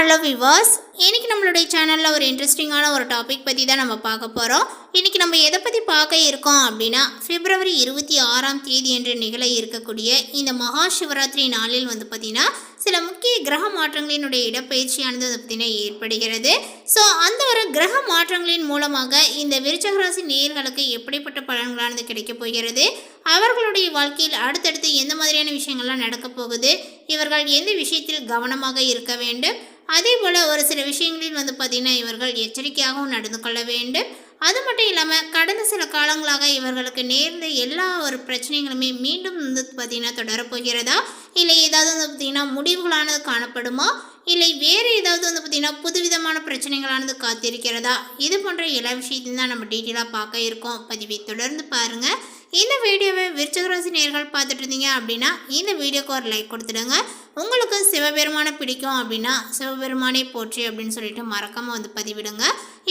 Hello விவாஸ் இன்றைக்கி நம்மளுடைய சேனலில் ஒரு இன்ட்ரெஸ்டிங்கான ஒரு டாபிக் பற்றி தான் நம்ம பார்க்க போகிறோம் இன்றைக்கி நம்ம எதை பற்றி பார்க்க இருக்கோம் அப்படின்னா பிப்ரவரி இருபத்தி ஆறாம் தேதி என்று நிகழ இருக்கக்கூடிய இந்த மகா சிவராத்திரி நாளில் வந்து பார்த்திங்கன்னா சில முக்கிய கிரக மாற்றங்களினுடைய இடப்பெயர்ச்சியானது வந்து பார்த்திங்கன்னா ஏற்படுகிறது. ஸோ அந்த ஒரு கிரக மாற்றங்களின் மூலமாக இந்த விருச்சகராசி நேர்களுக்கு எப்படிப்பட்ட பலன்களானது கிடைக்கப் போகிறது? அவர்களுடைய வாழ்க்கையில் அடுத்தடுத்து எந்த மாதிரியான விஷயங்கள்லாம் நடக்கப் போகுது? இவர்கள் எந்த விஷயத்தில் கவனமாக இருக்க வேண்டும்? அதே போல் ஒரு சில விஷயங்களில் வந்து பார்த்திங்கன்னா இவர்கள் எச்சரிக்கையாகவும் நடந்து கொள்ள வேண்டும். அது மட்டும் இல்லாமல் கடந்த சில காலங்களாக இவர்களுக்கு நேர்ந்த எல்லா ஒரு பிரச்சனைகளுமே மீண்டும் வந்து பார்த்திங்கன்னா தொடரப்போகிறதா? இல்லை ஏதாவது வந்து பார்த்திங்கன்னா முடிவுகளானது காணப்படுமா? இல்லை வேறு ஏதாவது வந்து பார்த்திங்கன்னா புதுவிதமான பிரச்சனைகளானது காத்திருக்கிறதா? இது போன்ற எல்லா விஷயத்தையும் தான் நம்ம டீட்டெயிலாக பார்க்க இருக்கோம். பதிவை தொடர்ந்து பாருங்கள் இந்த வீடியோவை விருச்சகராசி நேர்கள் பார்த்துட்டு இருந்தீங்க அப்படின்னா இந்த வீடியோக்கு ஒரு லைக் கொடுத்துடுங்க. உங்களுக்கு சிவபெருமானை பிடிக்கும் அப்படின்னா சிவபெருமானை போற்றி அப்படின்னு சொல்லிட்டு மறக்காமல் வந்து பதிவிடுங்க.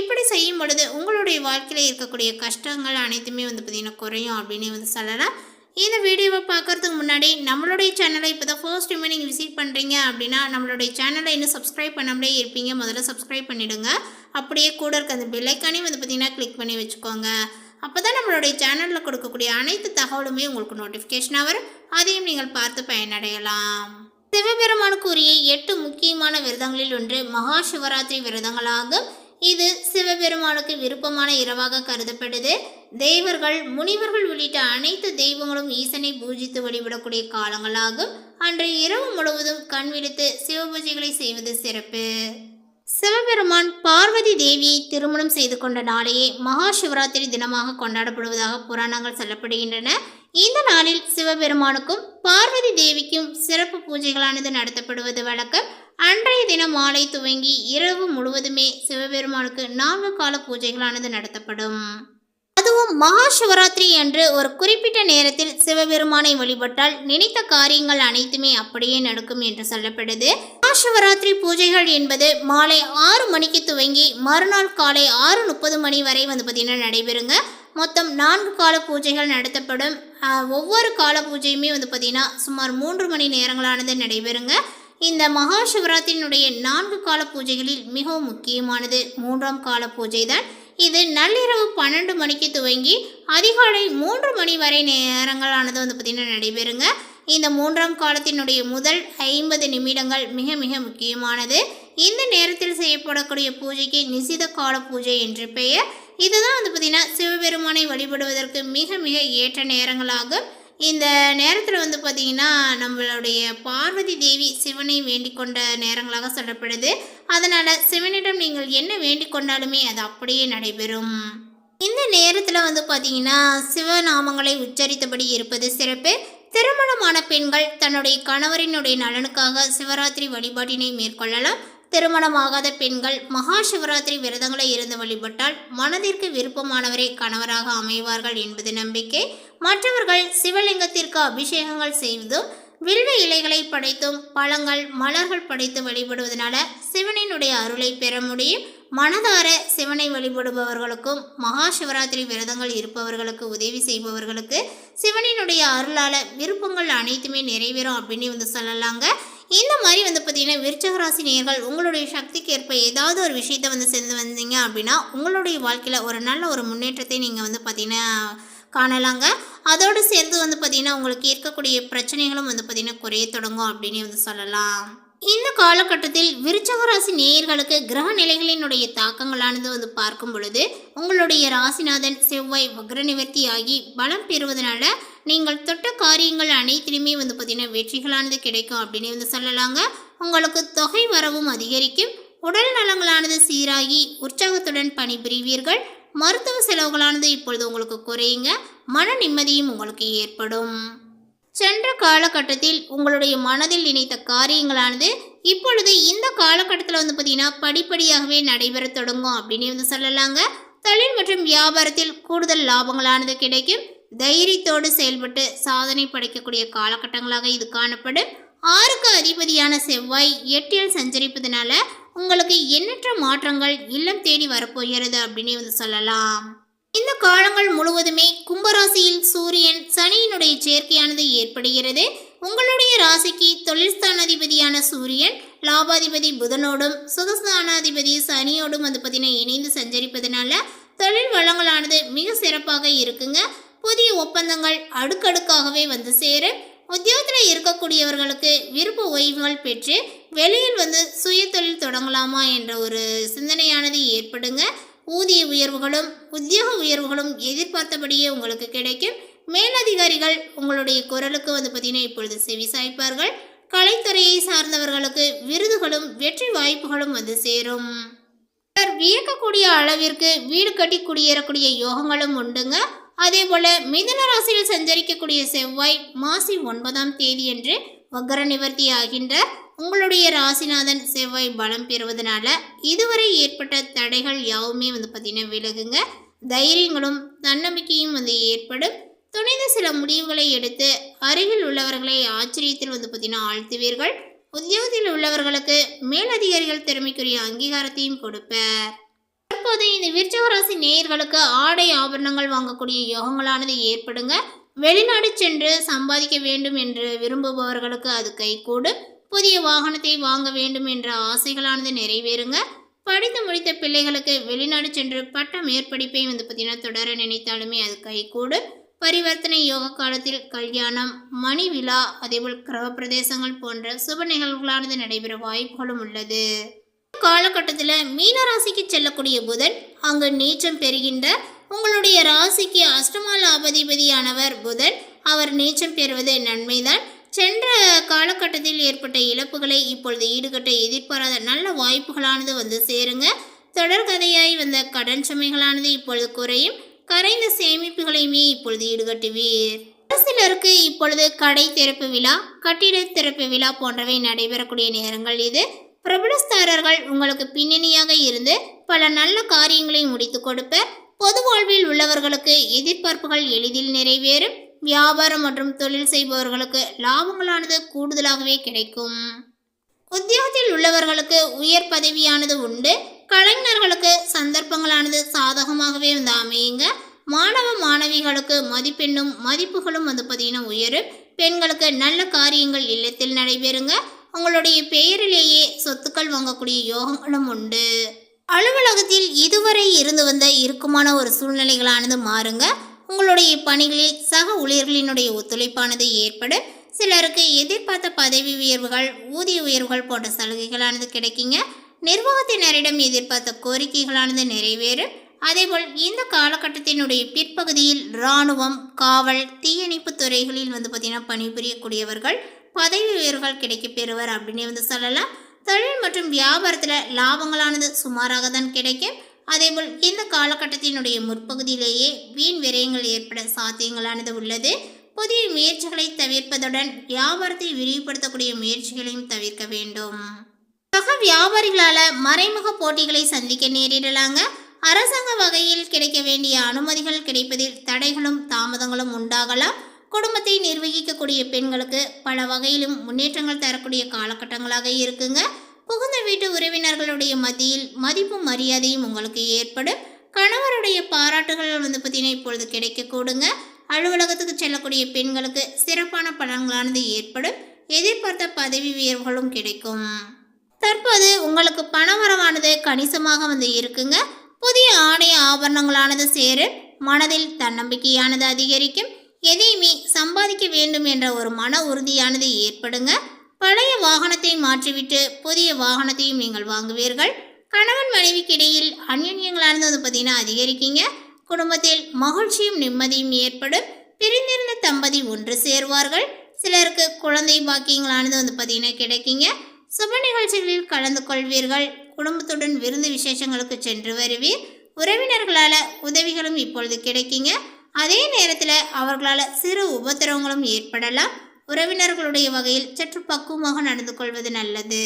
இப்படி செய்யும் பொழுது உங்களுடைய வாழ்க்கையில் இருக்கக்கூடிய கஷ்டங்கள் அனைத்துமே வந்து பார்த்திங்கன்னா குறையும் அப்படின்னு வந்து சொல்லலாம். இந்த வீடியோவை பார்க்கறதுக்கு முன்னாடி நம்மளுடைய சேனலை இப்போ தான் ஃபர்ஸ்ட் டைம் நீங்கள் விசிட் பண்ணுறீங்க அப்படின்னா நம்மளுடைய சேனலை இன்னும் சப்ஸ்கிரைப் பண்ணாமலே இருப்பீங்க. முதல்ல சப்ஸ்கிரைப் பண்ணிவிடுங்க அப்படியே கூட இருக்க அந்த பெல்லைக்கானையும் வந்து பார்த்திங்கன்னா கிளிக் பண்ணி வச்சுக்கோங்க. அப்போ தான் நம்மளுடைய சேனலில் கொடுக்கக்கூடிய அனைத்து தகவலுமே உங்களுக்கு நோட்டிஃபிகேஷனாக வரும். அதையும் நீங்கள் பார்த்து பயனடையலாம். சிவபெருமானுக்கு உரிய எட்டு முக்கியமான விரதங்களில் ஒன்று மகா சிவராத்திரி விரதங்களாகும். இது சிவபெருமானுக்கு விருப்பமான இரவாக கருதப்படுது. தேவர்கள் முனிவர்கள் உள்ளிட்ட அனைத்து தெய்வங்களும் ஈசனை பூஜித்து வழிபடக்கூடிய காலங்களாகும். அன்று இரவு முழுவதும் கண் விழித்து சிவபூஜைகளை செய்வது சிறப்பு. சிவபெருமான் பார்வதி தேவியை திருமணம் செய்து கொண்ட நாளையே மகா சிவராத்திரி தினமாக கொண்டாடப்படுவதாக புராணங்கள் சொல்லப்படுகின்றன. இந்த நாளில் சிவபெருமானுக்கும் பார்வதி தேவிக்கும் சிறப்பு பூஜைகளானது நடத்தப்படுவது வழக்கம். அன்றைய தினம் மாலை துவங்கி இரவு முழுவதுமே சிவபெருமானுக்கு நான்கு கால பூஜைகளானது நடத்தப்படும். அதுவும் மகா சிவராத்திரி அன்று ஒரு குறிப்பிட்ட நேரத்தில் சிவபெருமானை வழிபட்டால் நினைத்த காரியங்கள் அனைத்துமே அப்படியே நடக்கும் என்று சொல்லப்படுது. மகாசிவராத்திரி பூஜைகள் என்பது மாலை ஆறு மணிக்கு துவங்கி மறுநாள் காலை ஆறு முப்பது மணி வரை வந்து பார்த்திங்கன்னா நடைபெறுங்க. மொத்தம் நான்கு கால பூஜைகள் நடத்தப்படும். ஒவ்வொரு கால பூஜையுமே வந்து பார்த்திங்கன்னா சுமார் மூன்று மணி நேரங்களானது நடைபெறுங்க. இந்த மகா சிவராத்திரியினுடைய நான்கு கால பூஜைகளில் மிகவும் முக்கியமானது மூன்றாம் கால பூஜை தான். இது நள்ளிரவு பன்னெண்டு மணிக்கு துவங்கி அதிகாலை மூன்று மணி வரை நேரங்களானது வந்து பார்த்திங்கன்னா நடைபெறுங்க. இந்த மூன்றாம் காலத்தினுடைய முதல் ஐம்பது நிமிடங்கள் மிக மிக முக்கியமானது. இந்த நேரத்தில் செய்யப்படக்கூடிய பூஜைக்கு நிசித கால பூஜை என்று பெயர். இதுதான் வந்து பார்த்திங்கன்னா சிவபெருமானை வழிபடுவதற்கு மிக மிக ஏற்ற நேரங்களாகும் இந்த நேரத்தில் வந்து பார்த்திங்கன்னா நம்மளுடைய பார்வதி தேவி சிவனை வேண்டிக் கொண்ட நேரங்களாக சொல்லப்படுது. அதனால் சிவனிடம் நீங்கள் என்ன வேண்டிக் கொண்டாலுமே அது அப்படியே நடைபெறும். இந்த நேரத்தில் வந்து பார்த்தீங்கன்னா சிவநாமங்களை உச்சரித்தபடி இருப்பது சிறப்பு. திருமணமான பெண்கள் தன்னுடைய கணவரினுடைய நலனுக்காக சிவராத்திரி வழிபாட்டினை மேற்கொள்ளலாம். திருமணமாகாத பெண்கள் மகா சிவராத்திரி விரதங்களை இருந்து வழிபட்டால் மனதிற்கு விருப்பமானவரே கணவராக அமைவார்கள் என்பது நம்பிக்கை. மற்றவர்கள் சிவலிங்கத்திற்கு அபிஷேகங்கள் செய்வதும் வில்வ இலைகளை படைத்தும் பழங்கள் மலர்கள் படைத்து வழிபடுவதனால சிவனினுடைய அருளை பெற முடியும். மனதார சிவனை வழிபடுபவர்களுக்கும் மகா சிவராத்திரி விரதங்கள் இருப்பவர்களுக்கு உதவி செய்பவர்களுக்கு சிவனினுடைய அருளால் விருப்பங்கள் அனைத்துமே நிறைவேறும் அப்படின்னு வந்து சொல்லலாங்க. இந்த மாதிரி வந்து பார்த்தீங்கன்னா விருச்சகராசி நேர்கள் உங்களுடைய சக்திக்கு ஏற்ப ஏதாவது ஒரு விஷயத்தை வந்து செஞ்சு வந்தீங்க அப்படின்னா உங்களுடைய வாழ்க்கையில் ஒரு நல்ல ஒரு முன்னேற்றத்தை நீங்கள் வந்து பார்த்தீங்கன்னா காணலாங்க. அதோடு சேர்ந்து வந்து பார்த்திங்கன்னா உங்களுக்கு இருக்கக்கூடிய பிரச்சனைகளும் வந்து பார்த்திங்கன்னா குறைய தொடங்கும் அப்படின்னு வந்து சொல்லலாம். இந்த காலகட்டத்தில் விருச்சக ராசி நேயர்களுக்கு கிரக நிலைகளினுடைய தாக்கங்களானது வந்து பார்க்கும் பொழுது உங்களுடைய ராசிநாதன் செவ்வாய் வக்ர நிவர்த்தி ஆகி பலம் பெறுவதனால நீங்கள் தொட்ட காரியங்கள் அனைத்திலுமே வந்து பார்த்திங்கன்னா வெற்றிகளானது கிடைக்கும் அப்படின்னு வந்து சொல்லலாங்க. உங்களுக்கு தொகை வரவும் அதிகரிக்கும். உடல் நலங்களானது சீராகி உற்சாகத்துடன் பணிபுரிவீர்கள். மருத்துவ செலவுகளானது இப்பொழுது உங்களுக்கு குறையுங்க. மன நிம்மதியும் உங்களுக்கு ஏற்படும். சென்ற காலகட்டத்தில் உங்களுடைய மனதில் நினைத்த காரியங்களானது இப்பொழுது இந்த காலகட்டத்தில் வந்து பார்த்தீங்கன்னா படிப்படியாகவே நடைபெற தொடங்கும் அப்படின்னு வந்து சொல்லலாங்க. தொழில் மற்றும் வியாபாரத்தில் கூடுதல் லாபங்களானது கிடைக்கும். தைரியத்தோடு செயல்பட்டு சாதனை படைக்கக்கூடிய காலகட்டங்களாக இது காணப்படும். ஆறுக்கு அதிபதியான செவ்வாய் எட்டில் சஞ்சரிப்பதனால உங்களுக்கு எண்ணற்ற மாற்றங்கள் இல்லம் தேடி வரப்போகிறது அப்படின்னு வந்து சொல்லலாம். இந்த காலங்கள் முழுவதுமே கும்பராசியில் சூரியன் சனியினுடைய சேர்க்கையானது ஏற்படுகிறது. உங்களுடைய ராசிக்கு தொழில்ஸ்தானாதிபதியான சூரியன் லாபாதிபதி புதனோடும் சுகஸ்தானாதிபதி சனியோடும் வந்து பார்த்தீங்கன்னா இணைந்து சஞ்சரிப்பதனால தொழில் வளங்களானது மிக சிறப்பாக இருக்குங்க. புதிய ஒப்பந்தங்கள் அடுக்கடுக்காகவே வந்து சேரும். உத்தியோகத்தில் இருக்கக்கூடியவர்களுக்கு விருப்ப ஓய்வுகள் பெற்று வெளியில் வந்து சுய தொழில் தொடங்கலாமா என்ற ஒரு சிந்தனையானது ஏற்படுங்க. ஊதிய உயர்வுகளும் உத்தியோக உயர்வுகளும் எதிர்பார்த்தபடியே உங்களுக்கு கிடைக்கும். மேலதிகாரிகள் உங்களுடைய குரலுக்கு வந்து பார்த்தீங்கன்னா இப்பொழுது செவிசாய்ப்பார்கள். கலைத்துறையை சார்ந்தவர்களுக்கு விருதுகளும் வெற்றி வாய்ப்புகளும் வந்து சேரும். வியக்கக்கூடிய அளவிற்கு வீடு கட்டி குடியேறக்கூடிய யோகங்களும் உண்டுங்க. அதே போல மிதுன ராசியில் சஞ்சரிக்கக்கூடிய செவ்வாய் மாசி ஒன்பதாம் தேதி என்று வக்கர நிவர்த்தி ஆகின்ற உங்களுடைய ராசிநாதன் செவ்வாய் பலம் பெறுவதனால இதுவரை ஏற்பட்ட தடைகள் யாவுமே வந்து பார்த்தீங்கன்னா விலகுங்க. தைரியங்களும் தன்னம்பிக்கையும் வந்து ஏற்படும். துணிந்த சில முடிவுகளை எடுத்து அருகில் உள்ளவர்களை ஆச்சரியத்தில் வந்து பார்த்தீங்கன்னா ஆழ்த்துவீர்கள். உத்தியோகத்தில் உள்ளவர்களுக்கு மேலதிகாரிகள் திறமைக்குரிய அங்கீகாரத்தையும் கொடுப்பார். தற்போது இந்த விருச்சகராசி நேயர்களுக்கு ஆடை ஆபரணங்கள் வாங்கக்கூடிய யோகங்களானது ஏற்படுங்க. வெளிநாடு சென்று சம்பாதிக்க வேண்டும் என்று விரும்புபவர்களுக்கு அது கைகூடும். புதிய வாகனத்தை வாங்க வேண்டும் என்ற ஆசைகளானது நிறைவேறுங்க. படித்து முடித்த பிள்ளைகளுக்கு வெளிநாடு சென்று பட்ட மேற்படிப்பை வந்து பார்த்தீங்கன்னா தொடர நினைத்தாலுமே அது கைகூடும் பரிவர்த்தனை யோக காலத்தில் கல்யாணம் மணி விழா அதேபோல் கிரக பிரதேசங்கள் போன்ற சுப நிகழ்வுகளானது நடைபெற வாய்ப்புகளும் உள்ளது. காலகட்டத்தில் மீன ராசிக்கு செல்லக்கூடிய புதன் அங்கு நீச்சம் பெறுகின்ற உங்களுடைய ராசிக்கு அஷ்டமா லாபதிபதியானவர் புதன். அவர் நீச்சம் பெறுவது நன்மைதான். சென்ற காலகட்டத்தில் ஏற்பட்ட இழப்புகளை இப்பொழுது ஈடுகட்ட எதிர்பாராத நல்ல வாய்ப்புகளானது வந்து சேருங்க. தொடர்கதையாய் வந்த கடன் சுமைகளானது இப்பொழுது குறையும். கரைந்த சேமிப்புகளையுமே இப்பொழுது ஈடுகட்டுவீர். சிலருக்கு இப்பொழுது கடை திறப்பு விழா கட்டிட திறப்பு விழா போன்றவை நடைபெறக்கூடிய நேரங்கள் இது. பிரபலஸ்தாரர்கள் உங்களுக்கு பின்னணியாக இருந்து பல நல்ல காரியங்களை முடித்து கொடுப்ப பொது வாழ்வில் உள்ளவர்களுக்கு எதிர்பார்ப்புகள் எளிதில் நிறைவேறும். வியாபாரம் மற்றும் தொழில் செய்பவர்களுக்கு லாபங்களானது கூடுதலாகவே கிடைக்கும். உத்தியோகத்தில் உள்ளவர்களுக்கு உயர் பதவியானது உண்டு. கலைஞர்களுக்கு சந்தர்ப்பங்களானது சாதகமாகவே வந்து அமையுங்க. மாணவ மாணவிகளுக்கு மதிப்பெண்ணும் மதிப்புகளும் வந்து பார்த்தீங்கன்னா உயரும். பெண்களுக்கு நல்ல காரியங்கள் இல்லத்தில் நடைபெறுங்க. உங்களுடைய பெயரிலேயே சொத்துக்கள் வாங்கக்கூடிய யோகங்களும் உண்டு. அலுவலகத்தில் இதுவரை இருந்து வந்த இறுக்கமான ஒரு சூழ்நிலைகளானது மாறுங்க. உங்களுடைய பணிகளில் சக ஊழியர்களினுடைய ஒத்துழைப்பானது ஏற்பட சிலருக்கு எதிர்பார்த்த பதவி உயர்வுகள் ஊதிய உயர்வுகள் போன்ற சலுகைகளானது கிடைக்குங்க. நிர்வாகத்தினரிடம் எதிர்பார்த்த கோரிக்கைகளானது நிறைவேறும். அதேபோல் இந்த காலகட்டத்தினுடைய பிற்பகுதியில் இராணுவம் காவல் தீயணைப்பு துறைகளில் வந்து பார்த்திங்கன்னா பணிபுரியக்கூடியவர்கள் பதவி உயர்வுகள் கிடைக்கப் பெறுவர் அப்படின்னு வந்து சொல்லலாம். தொழில் மற்றும் வியாபாரத்தில் லாபங்களானது சுமாராக தான் கிடைக்கும். அதேபோல் இந்த காலகட்டத்தினுடைய முற்பகுதியிலேயே வீண் விரயங்கள் ஏற்பட சாத்தியங்களானது உள்ளது. புதிய முயற்சிகளை தவிர்ப்பதுடன் வியாபாரத்தை விரிவுபடுத்தக்கூடிய முயற்சிகளையும் தவிர்க்க வேண்டும். சக வியாபாரிகளால் மறைமுக போட்டிகளை சந்திக்க நேரிடலாங்க. அரசாங்க வகையில் கிடைக்க வேண்டிய அனுமதிகள் கிடைப்பதில் தடைகளும் தாமதங்களும் உண்டாகலாம். குடும்பத்தை நிர்வகிக்கக்கூடிய பெண்களுக்கு பல வகையிலும் முன்னேற்றங்கள் தரக்கூடிய காலகட்டங்களாக இருக்குங்க. புகுந்த வீட்டு உறவினர்களுடைய மத்தியில் மதிப்பும் மரியாதையும் உங்களுக்கு ஏற்படும் கணவருடைய பாராட்டுகள் வந்து பார்த்தீங்கன்னா இப்பொழுது கிடைக்க கூடுங்க அலுவலகத்துக்கு செல்லக்கூடிய பெண்களுக்கு சிறப்பான பலன்களானது ஏற்படும். எதிர்பார்த்த பதவி உயர்வுகளும் கிடைக்கும். தற்போது உங்களுக்கு பணவரவானது கணிசமாக வந்து இருக்குங்க. புதிய ஆடை ஆபரணங்களானது சேரும் மனதில் தன்னம்பிக்கையானது அதிகரிக்கும். எதையுமே சம்பாதிக்க வேண்டும் என்ற ஒரு மன உறுதியானது ஏற்படுங்க. பழைய வாகனத்தை மாற்றிவிட்டு புதிய வாகனத்தையும் நீங்கள் வாங்குவீர்கள். கணவன் மனைவிக்கு இடையில் அந்யோன்யங்களானது வந்து பார்த்தீங்கன்னா அதிகரிக்கீங்க. குடும்பத்தில் மகிழ்ச்சியும் நிம்மதியும் ஏற்படும். பிரிந்திருந்த தம்பதி ஒன்று சேருவார்கள். சிலருக்கு குழந்தை பாக்கியங்களானது வந்து பார்த்தீங்கன்னா கிடைக்குங்க. சுப நிகழ்ச்சிகளில் கலந்து கொள்வீர்கள். குடும்பத்துடன் விருந்து விசேஷங்களுக்கு சென்று வருவீர். உறவினர்களால் உதவிகளும் இப்பொழுது கிடைக்குங்க. அதே நேரத்தில் அவர்களால் சிறு உபத்திரவங்களும் ஏற்படலாம். உறவினர்களுடைய வகையில் சற்று பக்குவமாக நடந்து கொள்வது நல்லது.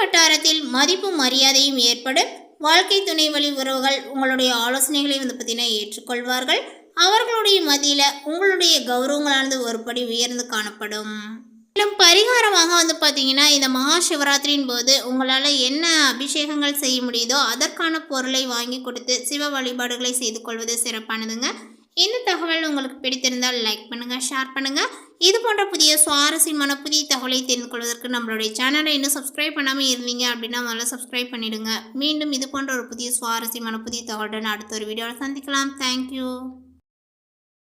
வட்டாரத்தில் மதிப்பும் மரியாதையும் ஏற்படும். வாழ்க்கை துணை வழி உறவுகள் உங்களுடைய ஆலோசனைகளை வந்து பார்த்தீங்கன்னா ஏற்றுக்கொள்வார்கள். அவர்களுடைய மதியில் உங்களுடைய கௌரவங்களானது ஒருபடி உயர்ந்து காணப்படும். மேலும் பரிகாரமாக வந்து பார்த்தீங்கன்னா இந்த மகா சிவராத்திரியின் போது உங்களால் என்ன அபிஷேகங்கள் செய்ய முடியுதோ அதற்கான பொருளை வாங்கி கொடுத்து சிவ வழிபாடுகளை செய்து கொள்வது சிறப்பானதுங்க. இந்த தகவல் உங்களுக்கு பிடித்திருந்தால் லைக் பண்ணுங்கள் ஷேர் பண்ணுங்கள் இது போன்ற புதிய சுவாரஸ்யமான புதிய தகவலை தெரிந்து கொள்வதற்கு நம்மளுடைய சேனலை இன்னும் சப்ஸ்கிரைப் பண்ணாமல் இருந்தீங்க அப்படின்னா முதல்ல சப்ஸ்கிரைப் பண்ணிடுங்க. மீண்டும் இது போன்ற ஒரு புதிய சுவாரஸ்யமான புதிய தகவலுடன் அடுத்த ஒரு வீடியோவில் சந்திக்கலாம். தேங்க்யூ